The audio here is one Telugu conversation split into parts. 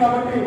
కాబట్టి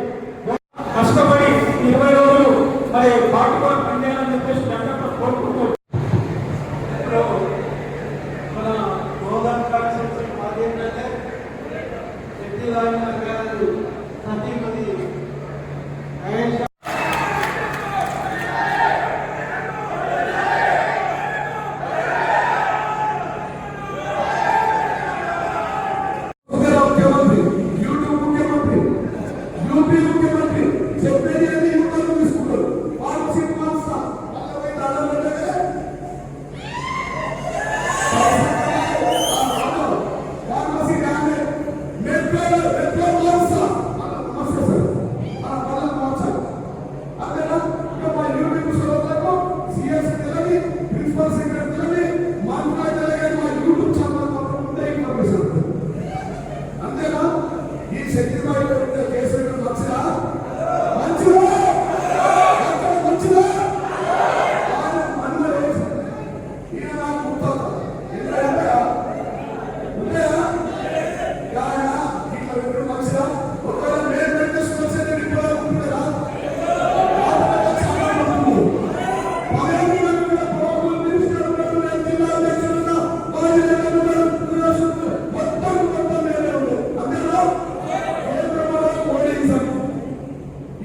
మోడీయిజం.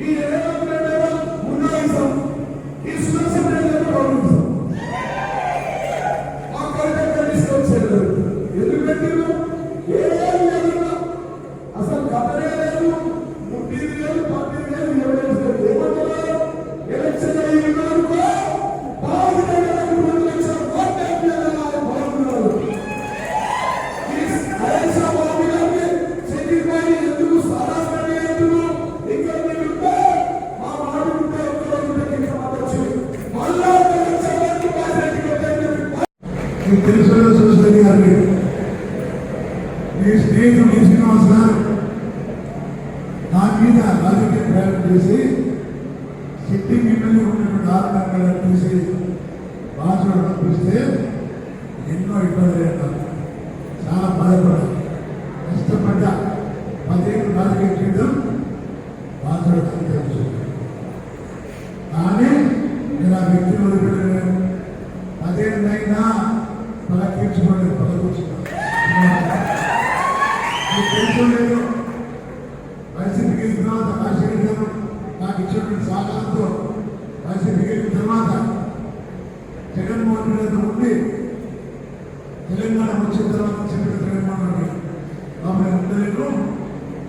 ఈ మీకు తెలుసు సుశ్రీ గారికి మీ స్నేహితుడు డి. శ్రీనివాస్ గారు నా మీద రాజకీయ ప్రయాణం చేసి సిట్టింగ్ ఎమ్మెల్యే ఉన్నటువంటి ఆరు చూసి భాషలు పంపిస్తే ఎన్నో ఇబ్బందులు అన్నారు చాలా బాధపడాలి కష్టపడ్డ పదిహేను రాజకీయ చేయడం భాషలు తెలుసు. కానీ ఇలా వ్యక్తులు వ్యక్తిని వదిలిపెట్టలేను. అదేంటైనా పలకించుకోలేదు పలకూర్చున్నాను తెలుసుకోలేదు. వైసీపీకి తర్వాత రాజశేఖర్ గారు నాకు ఇచ్చినటువంటి సహకారంతో వైసీపీకి వెళ్ళిన తర్వాత జగన్మోహన్ రెడ్డి ఉండి తెలంగాణ వచ్చిన తర్వాత చెప్పిన జగన్మోహన్ రెడ్డి ఆమె ఉండలేదు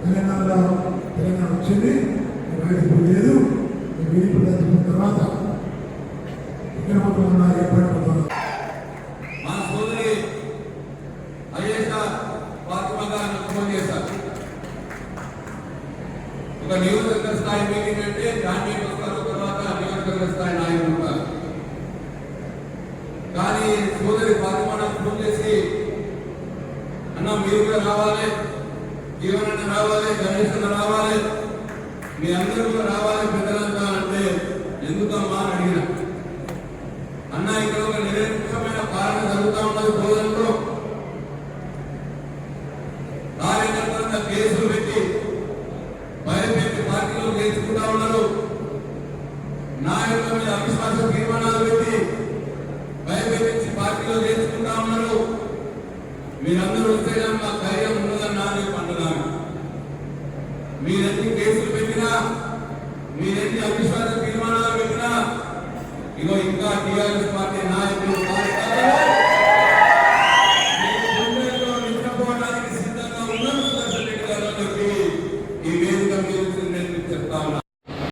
తెలంగాణలో తెలంగాణ వచ్చింది. వైసీపీ లేదు వీడిపి తగ్గిన తర్వాత ఇక్కడ మొత్తం ఉన్నారు ఏర్పడిపోతున్నారు మా సోదరి అయ్యేష ఫాతిమా గారిని ఫోన్ చేశారు. ఒక నియోజకవర్గ స్థాయి మీటింగ్ అంటే క్యాండిడేట్ వస్తారు తర్వాత నియోజకవర్గ స్థాయి నాయకులు ఉంటారు. కానీ సోదరి ఫాతిమా ఫోన్ చేసి అన్న మీరు కూడా రావాలి జీవనన్న రావాలి గణేష్ రావాలి మీ అందరూ కూడా రావాలి పెద్దలంతా అంటే ఎందుకమ్మా? అని అడిగినా అన్న ఇక్కడ ఒక నిరంకుశమైన పాలన జరుగుతూ ఉన్నది భోజనంలో కార్యకర్తల కేసులు పెట్టి భయపెట్టి పార్టీలో గెలుచుకుంటా ఉన్నారు. నాయకుల మీద అవిశ్వాస తీర్మానాలు పెట్టి భయపెట్టించి పార్టీలో గెలుచుకుంటా ఉన్నారు. మీరందరూ వస్తే మా ధైర్యం ఉన్నదన్నా అని అంటున్నాను. మీరెన్ని కేసులు పెట్టినా మీరెన్ని అవిశ్వాస తీర్మానాలు పెట్టినా ఇగో ఇంకా టీఆర్ఎస్ పార్టీ